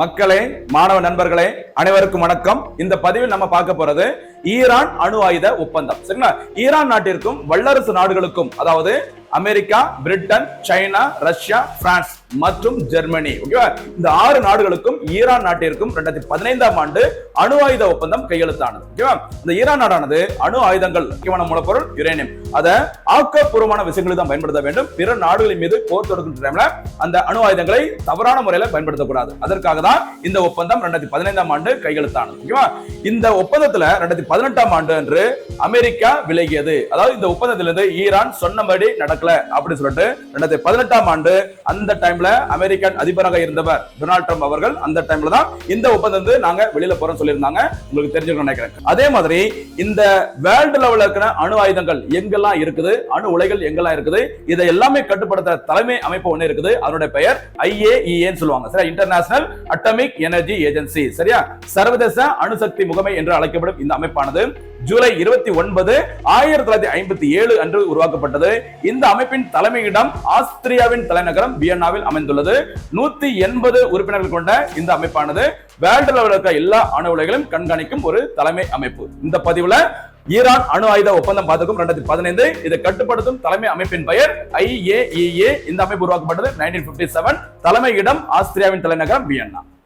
மக்களே மாணவ நண்பர்களே அனைவருக்கும் வணக்கம். இந்த பதிவில் நம்ம பார்க்க போறது ஈரான் அணு ஆயுத ஒப்பந்தம். சரிங்களா? ஈரான் நாட்டிற்கும் வல்லரசு நாடுகளுக்கும் அதாவது America Britain China Russia France மற்றும் ஜெர்மனி. ஓகேவா இந்த ஆறு நாடுகளுக்கும் ஈரான் நாட்டிற்கும் ரெண்டாயிரத்தி பதினைந்தாம் ஆண்டு அணு ஆயுத ஒப்பந்தம் கையெழுத்தானது. ஓகேவா இந்த ஈரான் நாடானது அணு ஆயுதங்கள் முக்கியமான மூலப்பொருள் யுரேனியம் அதை ஆக்கப்பூர்வமான விஷயங்களில் தான் பயன்படுத்த வேண்டும். பிற நாடுகளின் மீது போர் தொடுக்கின்ற டைம்ல அந்த அணு ஆயுதங்களை தவறான முறையில பயன்படுத்தக்கூடாது. அதற்காக தான் இந்த ஒப்பந்தம் ரெண்டாயிரத்தி பதினைந்தாம் ஆண்டு கையெழுத்தானது. ஓகேவா இந்த ஒப்பந்தத்துல ரெண்டாயிரத்தி பதினெட்டாம் ஆண்டு அன்று அமெரிக்கா விலகியது. அதாவது இந்த ஒப்பந்தத்திலிருந்து ஈரான் சொன்னபடி நடக்க நடக்கல அப்படின்னு சொல்லிட்டு ரெண்டாயிரத்தி பதினெட்டாம் ஆண்டு அந்த டைம்ல அமெரிக்கன் அதிபராக இருந்தவர் டொனால்ட் ட்ரம்ப் அவர்கள் அந்த டைம்ல தான் இந்த ஒப்பந்தம் வந்து நாங்க வெளியில போறோம் சொல்லியிருந்தாங்க. உங்களுக்கு தெரிஞ்சுக்கணும் நினைக்கிறேன். அதே மாதிரி இந்த வேர்ல்டு லெவல்ல இருக்கிற அணு ஆயுதங்கள் எங்கெல்லாம் இருக்குது? அணு உலைகள் எங்கெல்லாம் இருக்குது? இதை எல்லாமே கட்டுப்படுத்த தலைமை அமைப்பு ஒண்ணு இருக்குது. அதனுடைய பெயர் ஐஏஇஏன்னு சொல்லுவாங்க. சரியா? இன்டர்நேஷனல் அட்டமிக் எனர்ஜி ஏஜென்சி சரியா? சர்வதேச அணுசக்தி முகமை என்று அழைக்கப்படும் இந்த அமைப்பானது ஜூலை இருபத்தி ஒன்பது ஆயிரத்தி தொள்ளாயிரத்தி ஐம்பத்தி ஏழு அன்று உருவாக்கப்பட்டது. இந்த அமைப்பின் தலைமையிடம் ஆஸ்திரியாவின் தலைநகரம் வியன்னாவில் அமைந்துள்ளது. நூத்தி எண்பது உறுப்பினர்கள் கொண்ட இந்த அமைப்பானது வேர்ல்டு லெவலில் இருக்க எல்லா அணு உலைகளையும் கண்காணிக்கும் ஒரு தலைமை அமைப்பு. இந்த பதிவுல ஈரான் அணு ஆயுத ஒப்பந்தம் பார்த்துக்கும் ரெண்டாயிரத்தி பதினைந்து இதை கட்டுப்படுத்தும் தலைமை அமைப்பின் பெயர் ஐஏஇஏ இந்த அமைப்பு உருவாக்கப்பட்டது நைன்டீன் பிப்டி செவன் தலைமையிடம் ஆஸ்திரியாவின் தலைநகரம் வியன்னா.